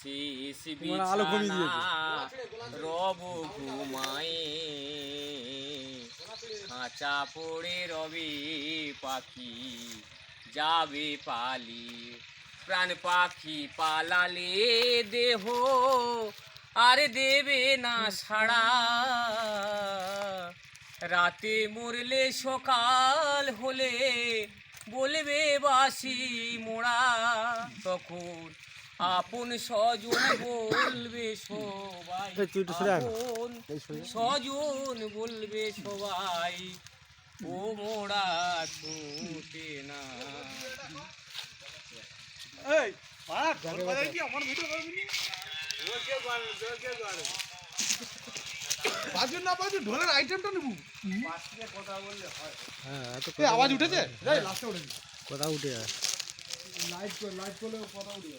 শেষ বিছানা রব ঘুমায়ে। খাঁচা পড়ে রবে পাখি যাবে পালি। প্রাণ পাখি পালালে দেহ আর দেবে না সাড়া। রাতে মরলে সকাল হলে বলবে বাসি মোড়া। তখন আপন স্বজন বলবে সবাই। আপন। স্বজন বলবে সবাই ও মোড়া ছুটে না। এই পাড়া কি আমার ভিডিও করবি নি? ঢোলের আইটেমটা নেব। হ্যাঁ। এই আওয়াজ উঠেছে? লাস্টে উঠেছে কথা উঠে যায় লাইট লাইট করলে কথা উঠে